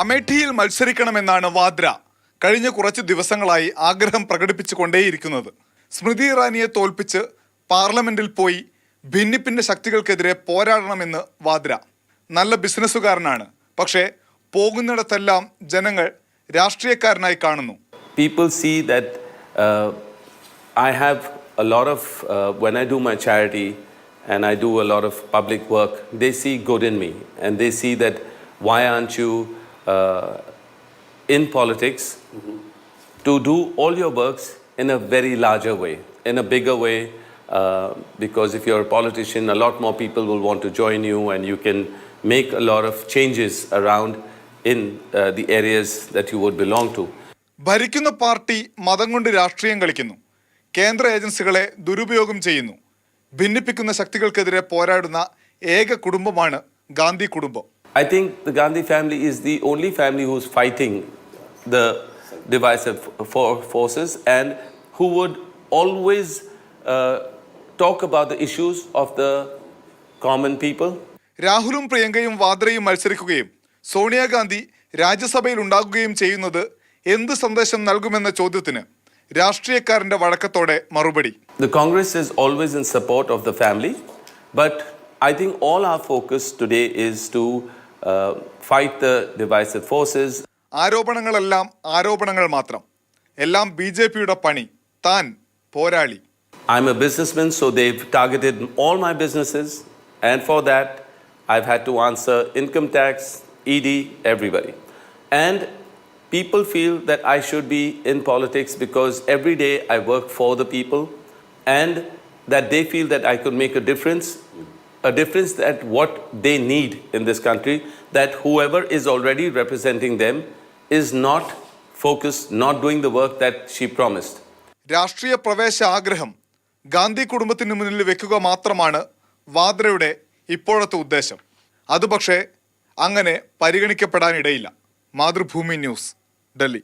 അമേഠിയിൽ മത്സരിക്കണമെന്നാണ് വാദ്ര. കഴിഞ്ഞ കുറച്ച് ദിവസങ്ങളായി ആഗ്രഹം പ്രകടിപ്പിച്ചുകൊണ്ടേയിരിക്കുന്നത്. സ്മൃതി ഇറാനിയെ തോൽപ്പിച്ച് പാർലമെന്റിൽ പോയി ഭിന്നിപ്പിന്റെ ശക്തികൾക്കെതിരെ പോരാടണമെന്ന് വാദ്ര. നല്ല ബിസിനസ്സുകാരനാണ്. പക്ഷേ പോകുന്നിടത്തെല്ലാം ജനങ്ങൾ രാഷ്ട്രീയക്കാരനായി കാണുന്നു. People see that I I have a lot of, ഐ my charity and I do a lot of public work, they see good in me and they see that why aren't you uh, in politics mm-hmm. to do all your works in a very larger way, in a bigger way. Uh, because if you're a politician, a lot more people will want to join you, and you can make a lot of changes around in uh, the areas that you would belong to. ഭരിക്കുന്ന party മതം കൊണ്ട് രാഷ്ട്രീയം കളിക്കുന്നു കേന്ദ്ര ഏജൻസികളെ ദുരുപയോഗം ചെയ്യുന്നു ഭിന്നിപ്പിക്കുന്ന ശക്തികൾക്കെതിരെ പോരാടുന്ന ഏക കുടുംബമാണ് ഗാന്ധി കുടുംബം I think the Gandhi family is the only family who's fighting the divisive for- forces and who would always uh, talk about the issues of the common people. രാഹുലും പ്രിയങ്കയും വാദ്രയും മത്സരിക്കുകയും സോണിയാഗാന്ധി രാജ്യസഭയിൽ ഉണ്ടാകുകയും ചെയ്യുന്നത് എന്ത് സന്ദേശം നൽകുമെന്ന ചോദ്യത്തിന് രാഷ്ട്രീയക്കാരന്റെ വഴക്കത്തോടെ മറുപടി The Congress is always in support of the family, but I think all our focus today is to uh, fight the divisive forces ആരോപണങ്ങളെല്ലാം ആരോപണങ്ങൾ മാത്രം എല്ലാം ബി ജെ പിയുടെ പണി താൻ പോരാളി I'm a businessman, so they've targeted all my businesses, and for that, I've had to answer income tax, ED, everybody. And people feel that I should be in politics because every day I work for the people, and that they feel that I could make a difference, a difference that what they need in this country, that whoever is already representing them is not focused, not doing the work that she promised. രാഷ്ട്രീയ പ്രവേശ ആഗ്രഹം ഗാന്ധി കുടുംബത്തിന് മുന്നിൽ വെക്കുക മാത്രമാണ് വാദ്രയുടെ ഇപ്പോഴത്തെ ഉദ്ദേശം അത് പക്ഷേ അങ്ങനെ പരിഗണിക്കപ്പെടാനിടയില്ല മാതൃഭൂമി ന്യൂസ് ഡൽഹി